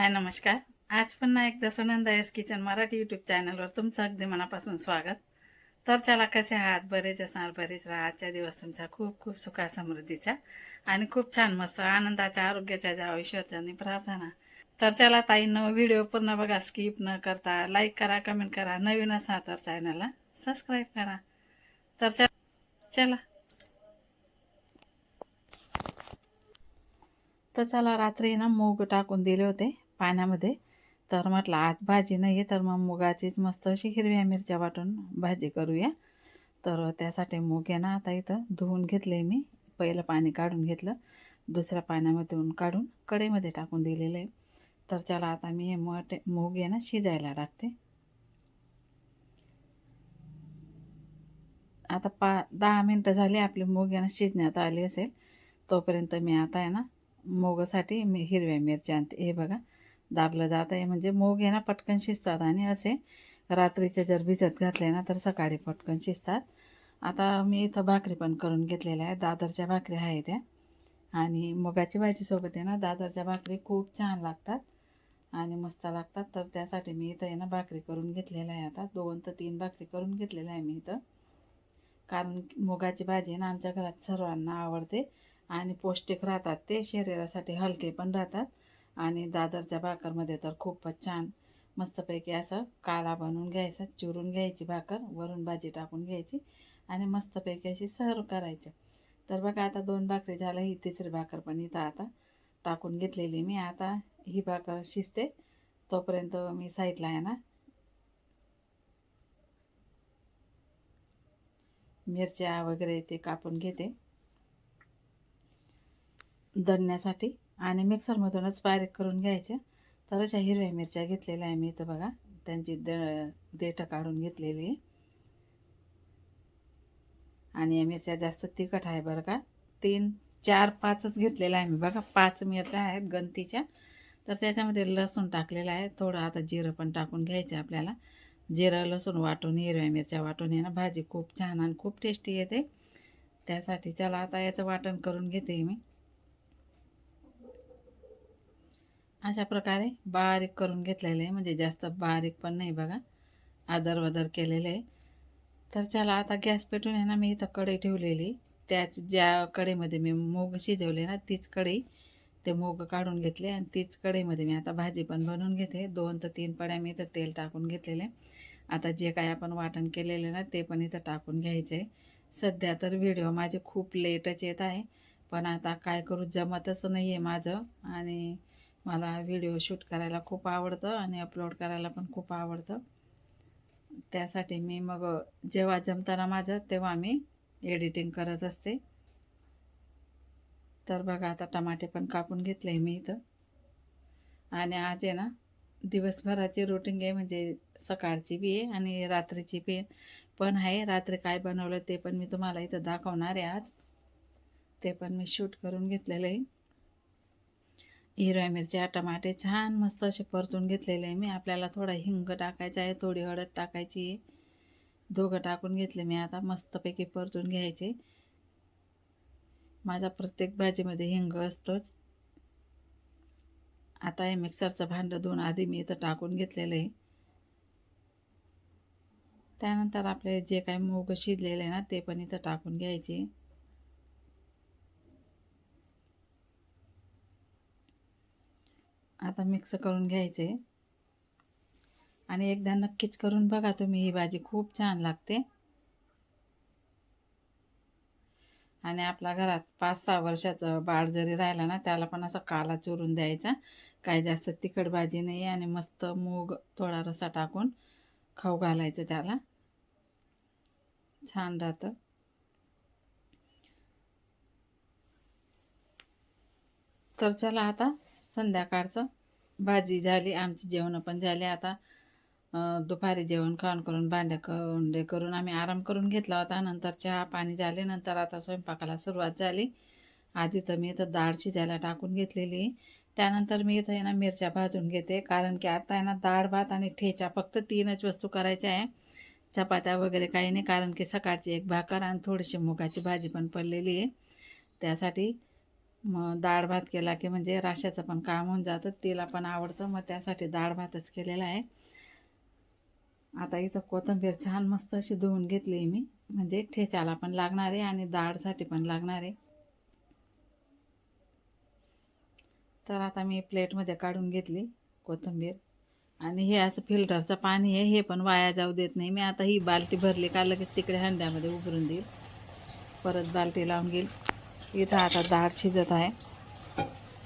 हाय नमस्कार. आज पुन्हा एकदा Sunanda S kitchen Marathi YouTube चॅनलवर तुमचं अगदी मनापासून स्वागत. तर चला कसे आहात? बरेच असणार बरेच राहा. आजच्या दिवस तुमचा खूप खूप सुखा समृद्धीचा आणि खूप छान मस्त आनंदाच्या आरोग्याच्या ज्या ईश्वरच्यांनी प्रार्थना. तर चला ताईंनो व्हिडिओ पूर्ण बघा. स्किप न करता लाईक करा कमेंट करा. नवीन असा तर चॅनलला सबस्क्राईब करा. तर चला चला. तर चला रात्री ना मूग टाकून दिले होते. पाण्यामध्ये तर म्हटलं आज भाजी नाही आहे तर मग मुगाचीच मस्त अशी हिरव्या मिरच्या वाटून भाजी करूया. तर त्यासाठी मूग आहे ना आता इथं धुवून घेतले मी. पहिलं पाणी काढून घेतलं दुसऱ्या पाण्यामधून काढून कढईमध्ये टाकून दिलेलं आहे. तर चला आता मी हे मट मूग आहे ना शिजायला टाकते. आता पा दहा मिनटं झाली आपली मूग आहे ना शिजण्यात आली असेल. तोपर्यंत मी आता आहे ना मोगसाठी मी हिरव्या मिरच्या आणते. हे बघा दाबलं जात आहे. म्हणजे मोग आहे ना पटकन शिजतात आणि असे रात्रीचे जर भिजत घातले ना तर सकाळी पटकन शिजतात. आता मी इथं भाकरी पण करून घेतलेल्या आहे दादरच्या भाकरी आहे त्या. आणि मुगाची भाजीसोबत आहे ना दादरच्या भाकरी खूप छान लागतात आणि मस्त लागतात. तर त्यासाठी मी इथं आहे ना भाकरी करून घेतलेल्या आहे आता दोन तर तीन भाकरी करून घेतलेल्या आहे मी इथं. कारण मुगाची भाजी ना आमच्या घरात सर्वांना आवडते आणि पौष्टिक राहतात ते. शरीरासाठी हलके पण राहतात. आणि दादरच्या भाकरमध्ये तर खूपच छान मस्तपैकी असं काला बनवून घ्यायचा चिरून घ्यायची भाकर वरून भाजी टाकून घ्यायची आणि मस्तपैकी अशी सर्व करायचं. तर बघा आता दोन भाकरी झालं ही तिसरी भाकर पण इथं आता टाकून घेतलेली मी. आता ही भाकर शिजते तोपर्यंत मी साईडला आहे ना मिरच्या वगैरे ते कापून घेते. दणण्यासाठी आणि मिक्सरमधूनच बारीक करून घ्यायच्या तर अशा हिरव्या मिरच्या घेतलेल्या आहे मी इथं बघा. त्यांची द देठं काढून घेतलेली आहे. आणि या मिरच्या जास्त तिखट आहे बरं का. तीन चार पाचच घेतलेल्या आहे मी बघा. पाच मिरच्या आहेत गंतीच्या. तर त्याच्यामध्ये लसूण टाकलेलं आहे. थोडं आता जिरं पण टाकून घ्यायचं आपल्याला. जिरं लसूण वाटून हिरव्या मिरच्या वाटून आहे ना. भाजी खूप छान आणि खूप टेस्टी येते. त्यासाठी चला आता याचं वाटण करून घेते मी. अशा प्रकारे बारीक करून घेतलेलं आहे. म्हणजे जास्त बारीक पण नाही बघा. आदर वदर केलेलं आहे. तर चला आता गॅस पेटून आहे ना मी इथं कढई ठेवलेली. त्याच ज्या कढईमध्ये मी मूग शिजवले ना तीच कढई. ते मूग काढून घेतले आणि तीच कढईमध्ये मी आता भाजी पण बनवून घेते. दोन तर तीन पड्या मी इथं तेल टाकून घेतलेले आता जे काय आपण वाटण केलेलं ना ते पण इथं टाकून घ्यायचं आहे. सध्या तर व्हिडिओ माझे खूप लेटच येत आहे. पण आता काय करू जमतच नाही आहे माझं. आणि मला व्हिडिओ शूट करायला खूप आवडतं आणि अपलोड करायला पण खूप आवडतं. त्यासाठी मी मग जेव्हा जमताना माझं तेव्हा मी एडिटिंग करत असते. तर बघा आता टमाटे पण कापून घेतले मी इथं. आणि आज आहे ना दिवसभराची रुटीन आहे म्हणजे सकाळची बी आहे आणि रात्रीची बी पण आहे रात्री काय बनवलं ते पण मी तुम्हाला इथं दाखवणार आहे आज. ते पण मी शूट करून घेतलेलं आहे. हिरव्या मिरच्या टमाटे छान मस्त असे परतून घेतलेले आहे मी. आपल्याला थोडा हिंग टाकायचा आहे थोडी हळद टाकायची आहे. दोघं टाकून घेतले मी आता मस्तपैकी परतून घ्यायचे. माझा प्रत्येक भाजीमध्ये हिंग असतोच. आता हे मिक्सरचं भांडं धुवून आधी मी इथं टाकून घेतलेलं आहे. त्यानंतर आपले जे काही मूग शिजलेले आहे ना ते पण इथं टाकून घ्यायचे. आता मिक्स करून घ्यायचे. आणि एकदा नक्कीच करून बघा तुम्ही ही भाजी खूप छान लागते. आणि आपल्या घरात पाच सहा वर्षाचं बाळ जरी राहिला ना त्याला पण असं काला चुरून द्यायचा. काही जास्त तिखट भाजी नाही आणि मस्त मूग थोडा रसा टाकून खाऊ घालायचं त्याला. छान राहतं. तर चला आता संध्याकाळचं भाजी झाली आमची जेवणं पण झाली. आता दुपारी जेवण खाऊन करून भांडे कोंडे करून आम्ही आराम करून घेतला होता. नंतर चहा पाणी झाले. नंतर आता स्वयंपाकाला सुरुवात झाली. आधी तर मी इथं डाळ शिजायला टाकून घेतलेली. त्यानंतर मी इथं आहे ना मिरच्या भाजून घेते. कारण की आता आहे ना डाळ भात आणि ठेचा फक्त तीनच वस्तू करायच्या आहे. चपात्या वगैरे काही नाही. कारण की सकाळची एक भाकर आणि थोडीशी मुगाची भाजी पण पडलेली आहे. त्यासाठी मग डाळ भात केला की म्हणजे राशाचं पण काम होऊन जातं. तिला पण आवडतं. मग त्यासाठी डाळ भातच केलेला आहे. आता इथं कोथिंबीर छान मस्त अशी धुवून घेतली मी. म्हणजे ठेच्याला पण लागणार आहे आणि डाळसाठी पण लागणार आहे. तर आता मी प्लेटमध्ये काढून घेतली कोथिंबीर. आणि हे असं फिल्टरचं पाणी आहे. हे पण वाया जाऊ देत नाही. मी आता ही बाल्टी भरली का लगेच तिकडे हंड्यामध्ये उभरून देईल. परत बाल्टी लावून घेईल. इथं आता डाळ शिजत आहे.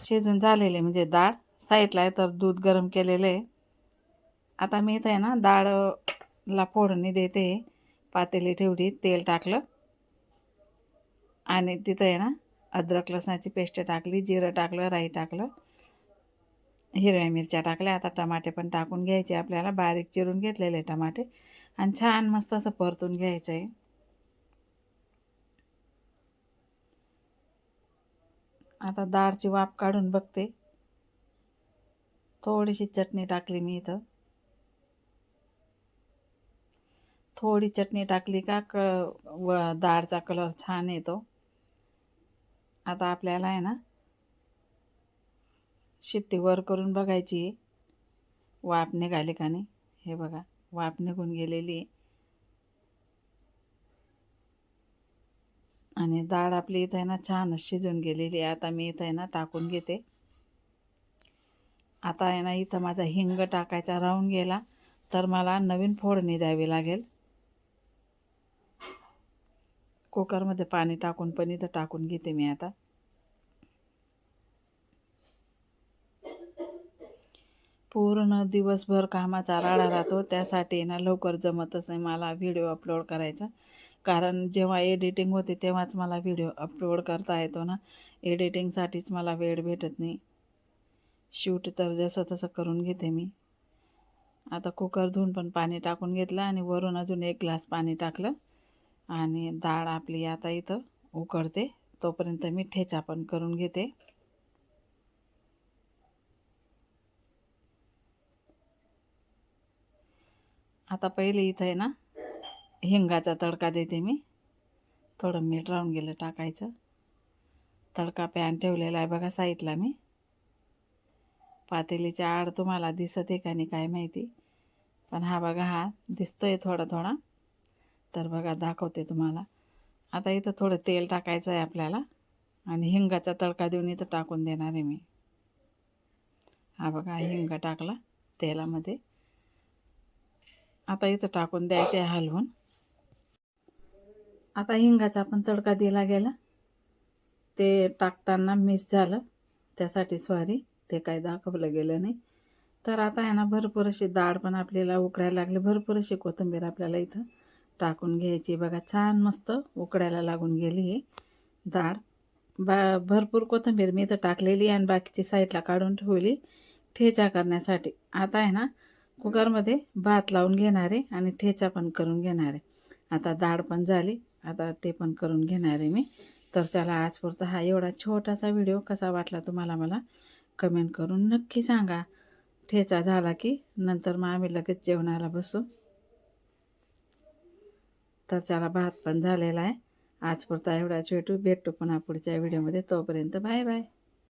शिजून झालेले म्हणजे डाळ साईडला आहे तर दूध गरम केलेलं आहे. आता मी इथं आहे ना डाळला फोडणी देते. पातेली ठेवली तेल टाकलं. आणि तिथं आहे ना अद्रक लसणाची पेस्ट टाकली जिरं टाकलं राई टाकलं. हिरव्या मिरच्या टाकल्या. आता टमाटे पण टाकून घ्यायचे आपल्याला. बारीक चिरून घेतलेले टमाटे. आणि छान मस्त असं परतून घ्यायचं आहे आता डाळची वाफ काढून बघते. थोडीशी चटणी टाकली मी इथं. थोडी चटणी टाकली का क व डाळचा कलर छान येतो. आता आपल्याला आहे ना शिट्टी वर करून बघायची. आहे वाफ निघाली का नाही? हे बघा वाफ निघून गेलेली आहे. आणि डाळ आपली इथं आहे ना छान शिजून गेलेली आहे. आता मी इथं आहे ना टाकून घेते. आता आहे ना इथं माझा हिंग टाकायचा राहून गेला. तर मला नवीन फोडणी द्यावी लागेल. कुकरमध्ये पाणी टाकून पण इथं टाकून घेते मी आता. पूर्ण दिवसभर कामाचा राडा राहतो. त्यासाठी ना लवकर जमतच नाही मला व्हिडिओ अपलोड करायचा. कारण जेव्हा एडिटिंग होते तेव्हाच मला व्हिडिओ अपलोड करता येतो ना. एडिटिंगसाठीच मला वेळ भेटत नाही. शूट तर जसं तसं करून घेते मी. आता कुकर धुवून पण पाणी टाकून घेतलं आणि वरून अजून एक ग्लास पाणी टाकलं. आणि डाळ आपली आता इथं उकडते. तोपर्यंत मी ठेचा पण करून घेते. आता पहिले इथं आहे ना हिंगाचा तडका देते मी. थोडं मीठ राहून गेलं टाकायचं. तडका पॅन ठेवलेला आहे बघा साईडला मी. पातेलीच्या आड तुम्हाला दिसत आहे का नाही काय माहिती. पण हा बघा हा दिसतोय थोडा थोडा. तर बघा दाखवते तुम्हाला. आता इथं थोडं तेल टाकायचं आहे आपल्याला. आणि हिंगाचा तडका देऊन इथं टाकून देणार आहे मी. हा बघा हिंग टाकला तेलामध्ये. आता इथं टाकून द्यायचं आहे हलवून. आता हिंगाचा पण तडका दिला गेला. ते टाकताना मिस झालं. त्यासाठी सॉरी ते काय दाखवलं गेलं नाही. तर आता आहे ना भरपूर अशी डाळ पण आपल्याला उकडायला लागली. भरपूर अशी कोथिंबीर आपल्याला इथं टाकून घ्यायची. बघा छान मस्त उकडायला लागून गेली आहे डाळ बा भरपूर कोथिंबीर मी इथं टाकलेली आणि बाकीची साईडला काढून ठेवली. ठेचा करण्यासाठी. आता आहे ना कुकरमध्ये भात लावून घेणार आहे आणि ठेचा पण करून घेणार. आहे आता डाळ पण झाली. आता ते पण करून घेणार आहे मी. तर चला आजपुरता हा एवढा छोटासा व्हिडिओ कसा वाटला तुम्हाला मला कमेंट करून नक्की सांगा. ठेचा झाला की नंतर मग आम्ही लगेच जेवणाला बसू. तर चला भात पण झालेला आहे. आजपुरता एवढाच भेटू. भेटू पुन्हा पुढच्या व्हिडिओमध्ये. तोपर्यंत बाय बाय.